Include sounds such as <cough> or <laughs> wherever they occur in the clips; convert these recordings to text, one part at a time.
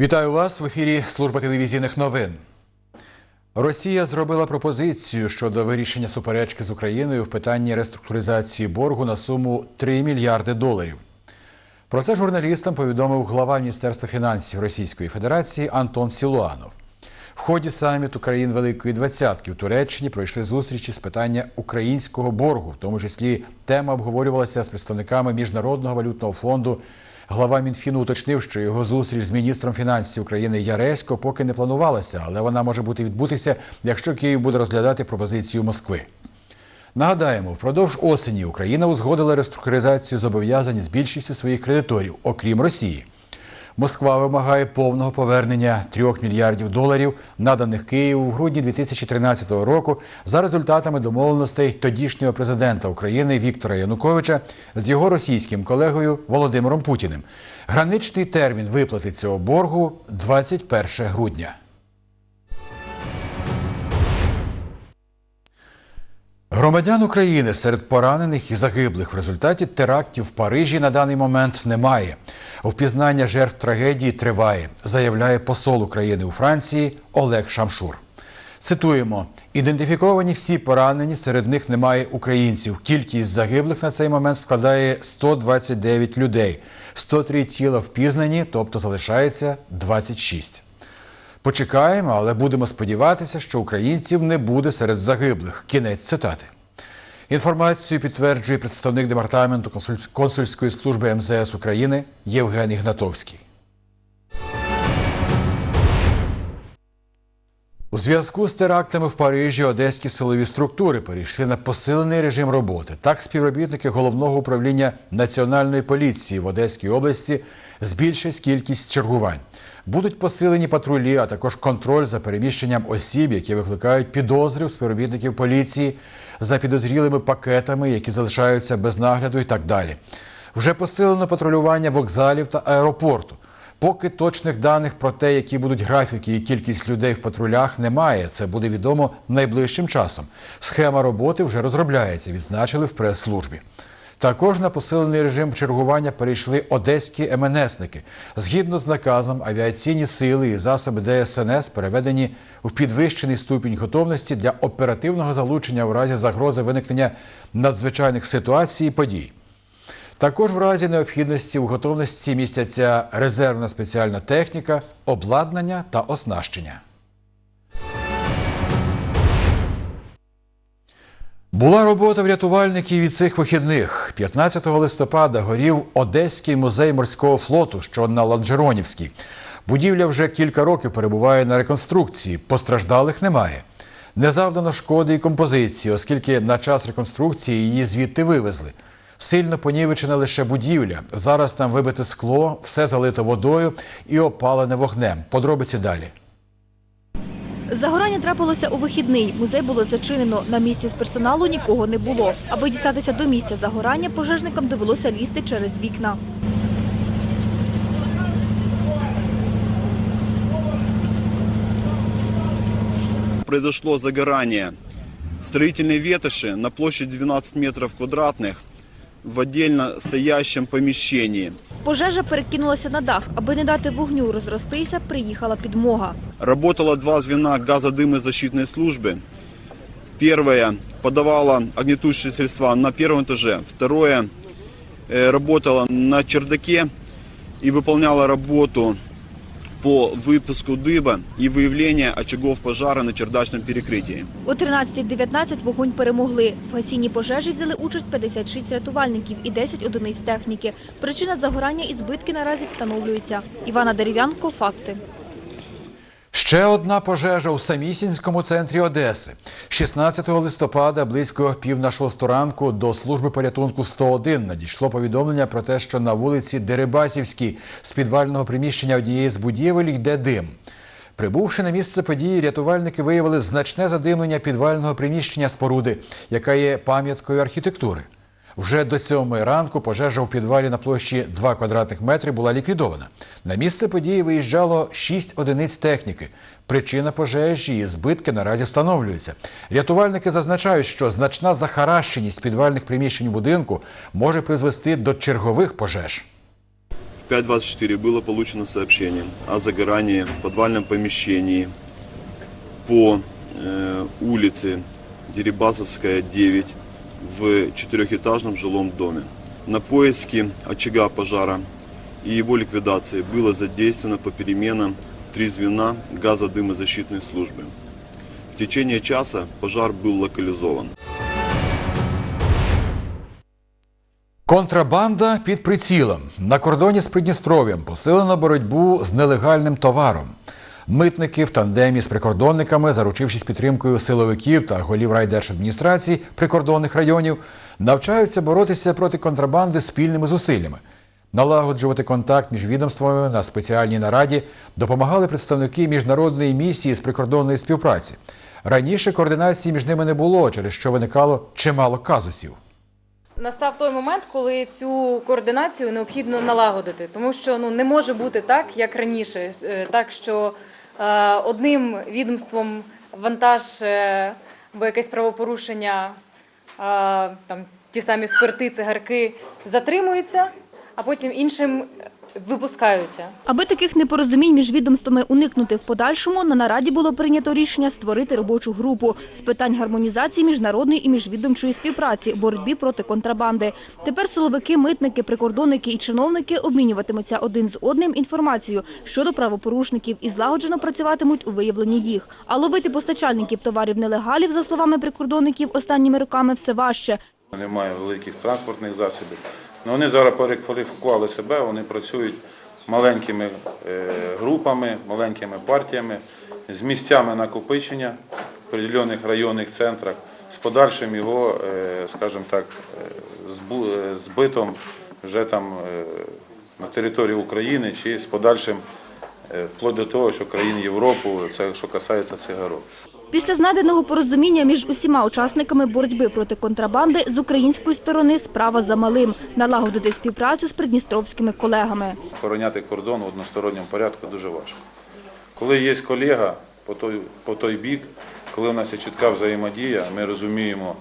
Вітаю вас в ефірі Служба телевізійних новин. Росія зробила пропозицію щодо вирішення суперечки з Україною в питанні реструктуризації боргу на суму 3 мільярди доларів. Про це журналістам повідомив глава Міністерства фінансів Російської Федерації Антон Сілуанов. В ході саміту країн Великої Двадцятки в Туреччині пройшли зустрічі з питання українського боргу, в тому числі тема обговорювалася з представниками Міжнародного валютного фонду. Глава Мінфіну уточнив, що його зустріч з міністром фінансів України Яресько поки не планувалася, але вона може бути відбутися, якщо Київ буде розглядати пропозицію Москви. Нагадаємо, впродовж осені Україна узгодила реструктуризацію зобов'язань з більшістю своїх кредиторів, окрім Росії. Москва вимагає повного повернення 3 мільярдів доларів, наданих Києву в грудні 2013 року, за результатами домовленостей тодішнього президента України Віктора Януковича з його російським колегою Володимиром Путіним. Граничний термін виплати цього боргу 21 грудня. Громадян України серед поранених і загиблих в результаті терактів в Парижі на даний момент немає. Впізнання жертв трагедії триває, заявляє посол України у Франції Олег Шамшур. Цитуємо: ідентифіковані всі поранені, серед них немає українців. Кількість загиблих на цей момент складає 129 людей. 103 тіла впізнані, тобто залишається 26. Почекаємо, але будемо сподіватися, що українців не буде серед загиблих. Кінець цитати. Інформацію підтверджує представник департаменту консульської служби МЗС України Євген Ігнатовський. У зв'язку з терактами в Парижі одеські силові структури перейшли на посилений режим роботи. Так, співробітники головного управління національної поліції в Одеській області збільшать кількість чергувань. Будуть посилені патрулі, а також контроль за переміщенням осіб, які викликають підозри у співробітників поліції за підозрілими пакетами, які залишаються без нагляду і так далі. Вже посилено патрулювання вокзалів та аеропорту. Поки точних даних про те, які будуть графіки і кількість людей в патрулях, немає. Це буде відомо найближчим часом. Схема роботи вже розробляється, відзначили в прес-службі. Також на посилений режим чергування перейшли одеські МНСники. Згідно з наказом, авіаційні сили і засоби ДСНС переведені в підвищений ступінь готовності для оперативного залучення в разі загрози виникнення надзвичайних ситуацій і подій. Також в разі необхідності у готовності містяться резервна спеціальна техніка, обладнання та оснащення. Була робота врятувальників від цих вихідних. 15 листопада горів Одеський музей морського флоту, що на Ланжеронівській. Будівля вже кілька років перебуває на реконструкції. Постраждалих немає. Не завдано шкоди і композиції, оскільки на час реконструкції її звідти вивезли. Сильно понівечена лише будівля. Зараз там вибите скло, все залито водою і опалене вогнем. Подробиці далі. Загорання трапилося у вихідний. Музей було зачинено. На місці з персоналу нікого не було. Аби дістатися до місця загорання, пожежникам довелося лізти через вікна. произошло загорание строительной ветоши на площади 12 метров квадратных в отдельно стоящем помещении. Пожежа перекинулася на дах. Аби не дати вогню розростися, приїхала підмога. Работало два звена газодымозащитной службы. Первое подавало огнетушащие средства на первом этаже. Второе э, работало на чердаке и выполняло работу по выпуску дыба и выявления очагов пожара на чердачном перекрытии. О 13.19 вогонь перемогли. В гасінні пожежі взяли участь 56 рятувальників і 10 одиниць техніки. Причина загорання і збитки наразі встановлюються. Івана Дерев'янко, факти. Ще одна пожежа у самісінському центрі Одеси. 16 листопада, близько пів на шосту ранку, до служби порятунку 101 надійшло повідомлення про те, що на вулиці Дерибасівській з підвального приміщення однієї з будівель йде дим. Прибувши на місце події, рятувальники виявили значне задимлення підвального приміщення споруди, яка є пам'яткою архітектури. Вже до сьомої ранку пожежа у підвалі на площі 2 квадратних метри була ліквідована. На місце події виїжджало 6 одиниць техніки. Причина пожежі і збитки наразі встановлюються. Рятувальники зазначають, що значна захаращеність підвальних приміщень будинку може призвести до чергових пожеж. в 5.24 было получено сообщение о загорании в подвальном помещении по э, улице Дерибасовская, 9 в четырехэтажном жилом доме. На поиски очага пожара и его ликвидации было задействовано попеременно три звена газодымозащитной службы. В течение часа пожар был локализован. Контрабанда під прицілом. На кордоні з Придністров'ям посилено боротьбу з нелегальним товаром. Митники в тандемі з прикордонниками, заручившись підтримкою силовиків та голів райдержадміністрацій прикордонних районів, навчаються боротися проти контрабанди спільними зусиллями. Налагоджувати контакт між відомствами на спеціальній нараді допомагали представники міжнародної місії з прикордонної співпраці. Раніше координації між ними не було, через що виникало чимало казусів. Настав той момент, коли цю координацію необхідно налагодити, тому що ну не може бути так, як раніше, Е, так що е, одним відомством вантаж е, або якесь правопорушення, е, там ті самі спирти, цигарки затримуються, а потім іншим випускаються. Аби таких непорозумінь між відомствами уникнути в подальшому, на нараді було прийнято рішення створити робочу групу з питань гармонізації міжнародної і міжвідомчої співпраці, боротьбі проти контрабанди. Тепер силовики, митники, прикордонники і чиновники обмінюватимуться один з одним інформацією щодо правопорушників і злагоджено працюватимуть у виявленні їх. А ловити постачальників товарів нелегалів, за словами прикордонників, останніми роками все важче. Немає великих транспортних засобів. Ну, вони зараз перекваліфікували себе, вони працюють маленькими е, групами, маленькими партіями, з місцями накопичення в определених районних центрах, з подальшим його, е, скажімо так, е, збитом вже там на території України чи з подальшим вплоть до того, що країн Європи, це що касається цигарок. Після знайденого порозуміння між усіма учасниками боротьби проти контрабанди з української сторони справа за малим – налагодити співпрацю з придністровськими колегами. Охороняти кордон в односторонньому порядку дуже важко. Коли є колега по той, по той бік, коли у нас є чітка взаємодія, ми розуміємо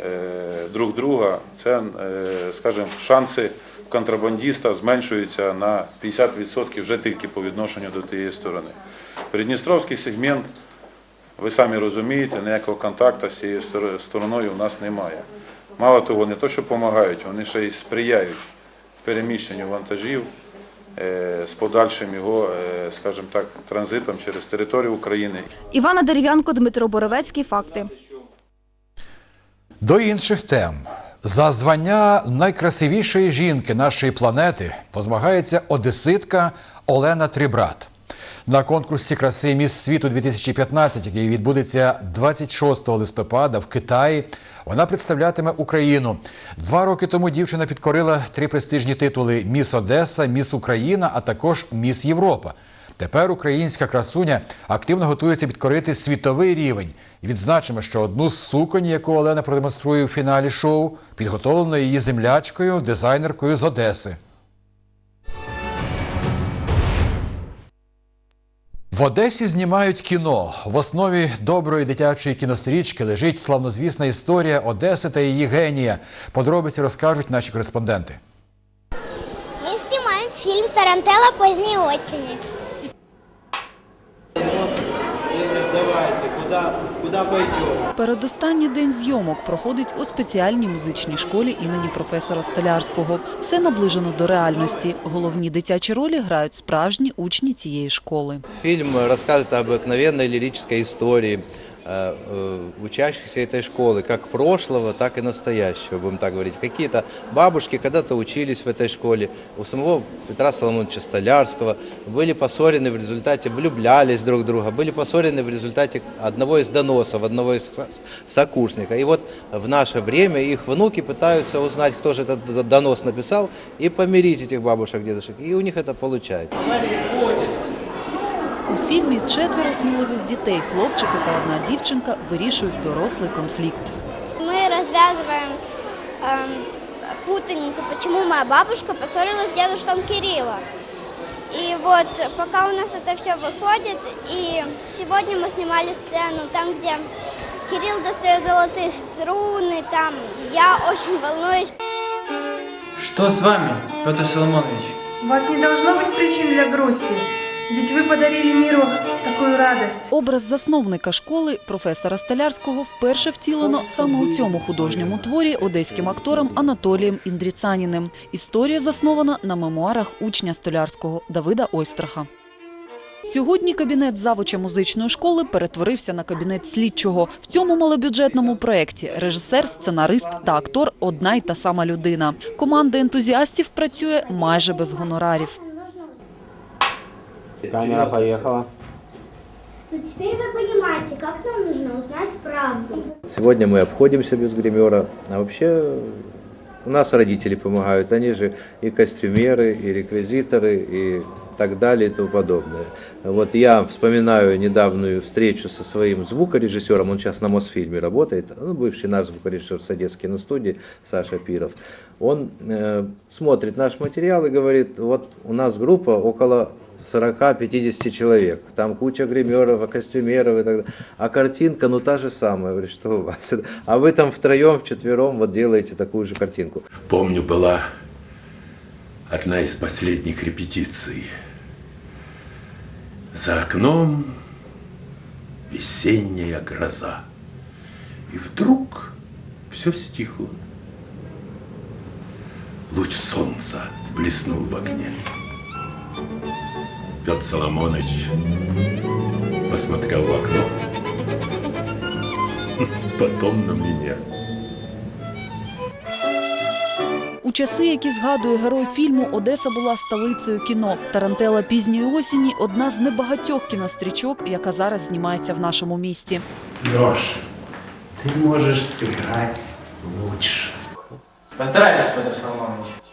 е, друг друга, це, е, скажімо, шанси контрабандиста зменшуються на 50% вже тільки по відношенню до тієї сторони. Придністровський сегмент, ви самі розумієте, ніякого контакту з цією стор- стороною у нас немає. Мало того, не то, що допомагають, вони ще й сприяють переміщенню вантажів е, з подальшим його, е, скажімо так, транзитом через територію України. Івана Дерев'янко, Дмитро Боровецький. Факти. До інших тем. За звання найкрасивішої жінки нашої планети позмагається одеситка Олена Трібрат. На конкурсі краси Міс світу 2015, який відбудеться 26 листопада в Китаї, вона представлятиме Україну. Два роки тому дівчина підкорила три престижні титули Міс Одеса, Міс Україна, а також Міс Європа. Тепер українська красуня активно готується підкорити світовий рівень. Відзначимо, що одну з суконь, яку Олена продемонструє у фіналі шоу, підготовлено її землячкою, дизайнеркою з Одеси. В Одесі знімають кіно. В основі доброї дитячої кінострічки лежить славнозвісна історія Одеси та її генія. Подробиці розкажуть наші кореспонденти. Ми знімаємо фільм Тарантела поздней осені. Давайте, куда, куда пойдем? Передостанній день зйомок проходить у спеціальній музичній школі імені професора Столярського. Все наближено до реальності. Головні дитячі ролі грають справжні учні цієї школи. Фильм рассказывает об обыкновенной лирической истории э, э, Учащихся этой школы, как прошлого, так и настоящего, будем так говорить. Какие-то бабушки когда-то учились в этой школе, у самого Петра Соломоновича Столярского, были поссорены в результате, влюблялись друг в друга, были поссорены в результате одного из доносов, одного из со- сокурсника. И вот в наше время их внуки пытаются узнать, кто же этот донос написал, и помирить этих бабушек, дедушек. И у них это получается. У фільмі четверо сміливих дітей, хлопчики та одна дівчинка вирішують дорослий конфлікт. Мы развязываем эм, путаницу, почему моя бабушка поссорилась с дедушком Кирилла. И вот пока у нас это все выходит, и сегодня мы снимали сцену там, где Кирилл достает золотые струны, там я очень волнуюсь. Что с вами, Петр Соломонович? У вас не должно быть причин для грусти, Ведь вы подарили миру такую радость. Образ засновника школи професора Столярського вперше втілено саме у цьому художньому творі одеським актором Анатолієм Індріцаніним. Історія заснована на мемуарах учня Столярського Давида Ойстраха. Сьогодні кабінет завуча музичної школи перетворився на кабінет слідчого. В цьому малобюджетному проєкті режисер, сценарист та актор – одна й та сама людина. Команда ентузіастів працює майже без гонорарів. Камера поехала. Но теперь вы понимаете, как нам нужно узнать правду. Сегодня мы обходимся без гримера, а вообще у нас родители помогают, они же и костюмеры, и реквизиторы, и так далее и тому подобное. Вот я вспоминаю недавнюю встречу со своим звукорежиссером, он сейчас на Мосфильме работает, ну, бывший наш звукорежиссер с Одесской киностудии Саша Пиров. Он э, смотрит наш материал и говорит, вот у нас группа около 40-50 человек. Там куча гримеров, костюмеров и так далее. А картинка, ну, та же самая. Говорит, что у вас? А вы там втроем, вчетвером вот делаете такую же картинку. Помню, была одна из последних репетиций. За окном весенняя гроза. И вдруг все стихло. Луч солнца блеснул в окне. Петр Соломонович посмотрел в окно, <laughs> потом на меня. У часи, які згадує герой фільму, Одеса була столицею кіно. Тарантела пізньої осені одна з небагатьох кінострічок, яка зараз знімається в нашому місті. Леша, ты можешь сыграть лучше. Постараюсь, Петр Соломонович.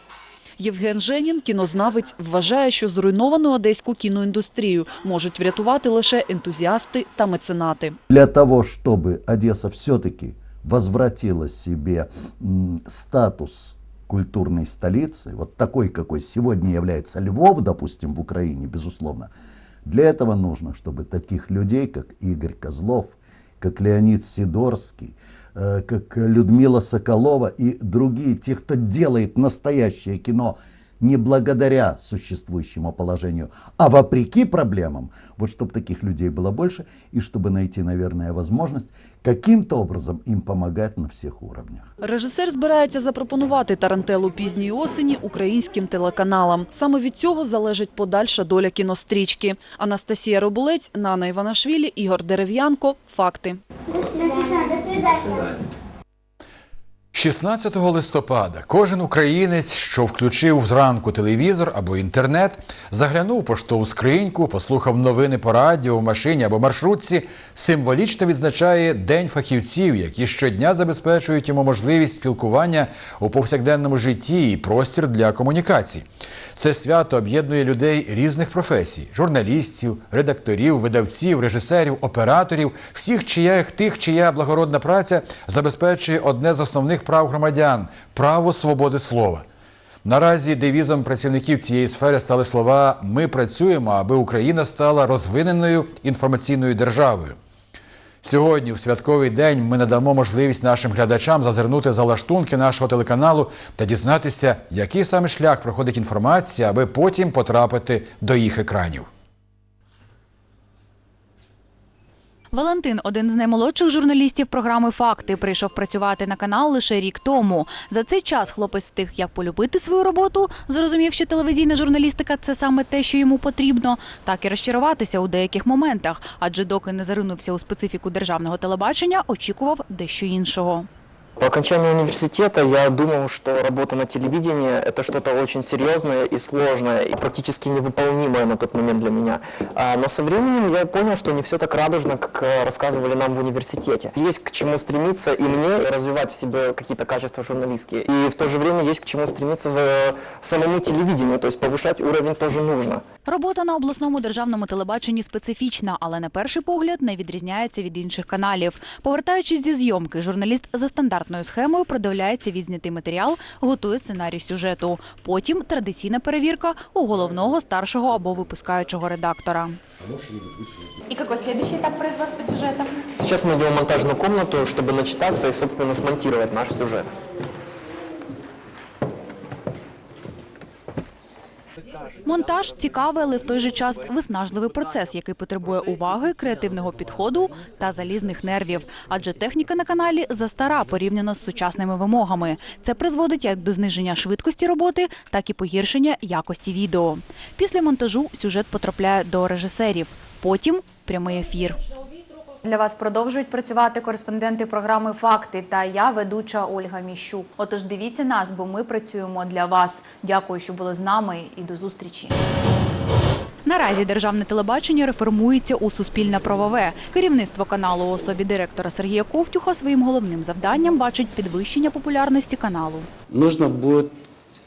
Євген Женін, кінознавець, вважає, що зруйновану одеську кіноіндустрію можуть врятувати лише ентузіасти та меценати. Для того, чтобы Одесса все-таки возвратила себе м, статус культурной столицы, вот такой, какой сегодня является Львов, допустим, в Украине, безусловно, для этого нужно, чтобы таких людей, как Игорь Козлов, как Леонид Сидорский, э, как Людмила Соколова и другие, те, кто делает настоящее кино не благодаря существующему положению, а вопреки проблемам, вот чтобы таких людей было больше, и чтобы найти, наверное, возможность каким-то образом им помогать на всех уровнях. Режисер збирається запропонувати тарантелу пізньої осені українським телеканалам. Саме від цього залежить подальша доля кінострічки. Анастасія Робулець, Нана Іванашвілі, Ігор Дерев'янко. Факти. До свидания. До свидания. 16 листопада кожен українець, що включив зранку телевізор або інтернет, заглянув поштову скриньку, послухав новини по радіо, в машині або маршрутці, символічно відзначає День фахівців, які щодня забезпечують йому можливість спілкування у повсякденному житті і простір для комунікацій. Це свято об'єднує людей різних професій: журналістів, редакторів, видавців, режисерів, операторів, всіх, чия тих, чия благородна праця забезпечує одне з основних прав громадян право свободи слова. Наразі девізом працівників цієї сфери стали слова Ми працюємо, аби Україна стала розвиненою інформаційною державою. Сьогодні, у святковий день, ми надамо можливість нашим глядачам зазирнути за лаштунки нашого телеканалу та дізнатися, який саме шлях проходить інформація, аби потім потрапити до їх екранів. Валентин, один з наймолодших журналістів програми Факти, прийшов працювати на канал лише рік тому. За цей час хлопець встиг як полюбити свою роботу, зрозумів, що телевізійна журналістика це саме те, що йому потрібно, так і розчаруватися у деяких моментах, адже доки не заринувся у специфіку державного телебачення, очікував дещо іншого. По окончании университета я думал, что работа на телевидении – это что-то очень серьезное и сложное, и практически невыполнимое на тот момент для меня. А, Но со временем я понял, что не все так радужно, как э, рассказывали нам в университете. Есть к чему стремиться и мне развивать в себе какие-то качества журналистские. И в то же время есть к чему стремиться за самому телевидению, то есть повышать уровень тоже нужно. Робота на обласному державному телебаченні специфічна, але на перший погляд не відрізняється від інших каналів. Повертаючись зі зйомки, журналіст за стандартною схемою продивляється відзнятий матеріал, готує сценарій сюжету. Потім традиційна перевірка у головного старшого або випускаючого редактора. І який следующий етап производства сюжету? Зараз ми идем в монтажную комнату, чтобы начитаться и, собственно, смонтувати наш сюжет. Монтаж цікавий, але в той же час виснажливий процес, який потребує уваги, креативного підходу та залізних нервів. Адже техніка на каналі застара порівняно з сучасними вимогами. Це призводить як до зниження швидкості роботи, так і погіршення якості відео. Після монтажу сюжет потрапляє до режисерів. Потім прямий ефір. Для вас продовжують працювати кореспонденти програми Факти та я, ведуча Ольга Міщук. Отож, дивіться нас, бо ми працюємо для вас. Дякую, що були з нами, і до зустрічі. Наразі державне телебачення реформується у суспільне-правове. Керівництво каналу у особі директора Сергія Ковтюха своїм головним завданням бачить підвищення популярності каналу. нужно будет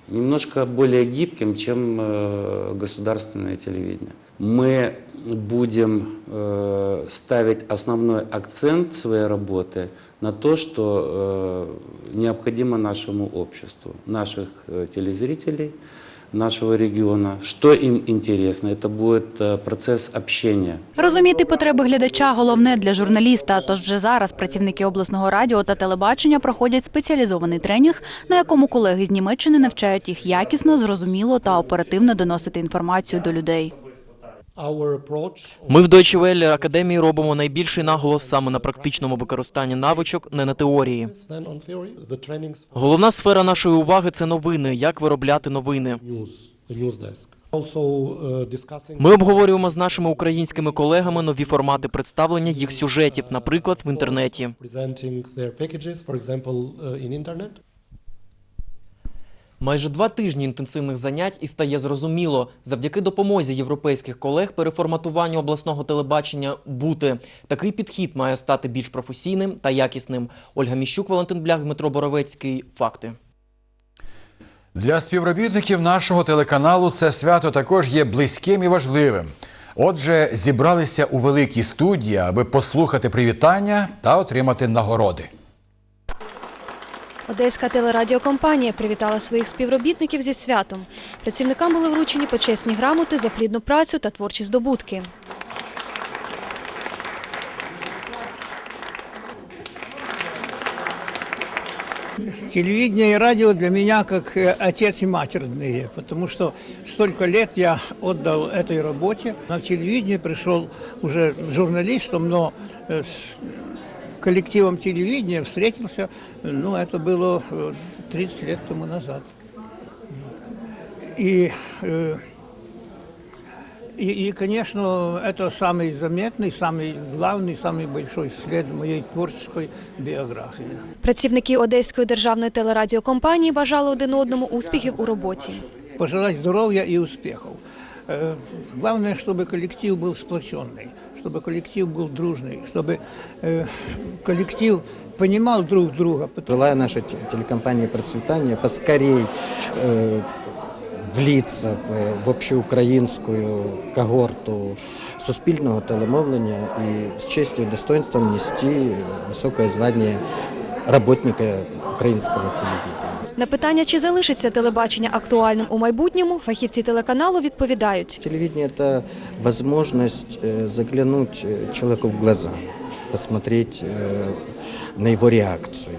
немножко более гибким, чем э, государственное телевидение. Мы будем э, ставить основной акцент своей работы на то, что э, необходимо нашему обществу, наших э, телезрителей, нашего региона, что им интересно. Это будет процес процесс общения. Розуміти потреби глядача головне для журналіста. Тож вже зараз працівники обласного радіо та телебачення проходять спеціалізований тренінг, на якому колеги з Німеччини навчають їх якісно, зрозуміло та оперативно доносити інформацію до людей. Ми в Deutsche Welle Академії робимо найбільший наголос саме на практичному використанні навичок, не на теорії. Головна сфера нашої уваги це новини, як виробляти новини. Ми обговорюємо з нашими українськими колегами нові формати представлення їх сюжетів, наприклад, в інтернеті. Майже два тижні інтенсивних занять і стає зрозуміло, завдяки допомозі європейських колег переформатуванню обласного телебачення бути. Такий підхід має стати більш професійним та якісним. Ольга Міщук, Валентин Блях, Дмитро Боровецький. Факти. Для співробітників нашого телеканалу це свято також є близьким і важливим. Отже, зібралися у великій студії, аби послухати привітання та отримати нагороди. Одеська телерадіокомпанія привітала своїх співробітників зі святом. Працівникам були вручені почесні грамоти за плідну працю та творчі здобутки. Телевидение и радио для меня как э, отец и мать родные, потому что столько лет я отдал этой работе. На телевидение пришел уже журналистом, но э, с коллективом телевидения встретился, ну, это было э, 30 лет тому назад. И, э, и, и, конечно, это самый заметный, самый главный, самый большой след моей творческой биографии. Працівники Одеської державної телерадіокомпанії бажали один одному успіхів у роботі. пожелать здоровья и успехов. Э, Главное, чтобы коллектив был сплоченный, чтобы коллектив был дружный, чтобы э, коллектив понимал друг друга. Желаю нашей те- телекомпании процветания поскорей э, влиться в, в общеукраїнську когорту суспільного телемовлення і з честю і достоинством нести високе звання работника українського телевидения. На питання, чи залишиться телебачення актуальним у майбутньому, фахівці телеканалу відповідають. Телевидение – это возможность э, заглянуть э, человеку в глаза, посмотреть э, на его реакцию.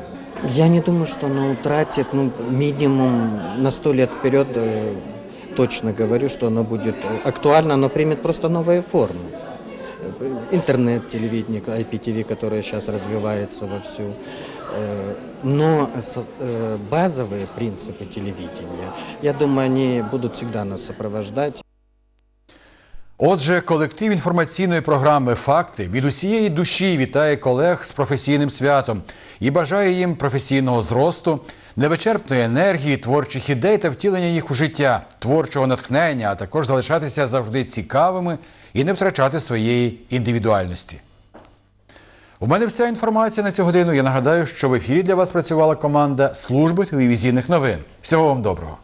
Я не думаю, что оно утратит, ну, минимум на сто лет вперед, э, точно говорю, что оно будет э, актуально, оно примет просто новые формы. Э, Интернет, телевидение, IPTV, которое сейчас развивается вовсю. Э, Но с- э, базовые принципы телевидения, я думаю, они будут всегда нас сопровождать. Отже, колектив інформаційної програми Факти від усієї душі вітає колег з професійним святом і бажає їм професійного зросту, невичерпної енергії, творчих ідей та втілення їх у життя, творчого натхнення, а також залишатися завжди цікавими і не втрачати своєї індивідуальності. У мене вся інформація на цю годину. Я нагадаю, що в ефірі для вас працювала команда служби телевізійних новин. Всього вам доброго.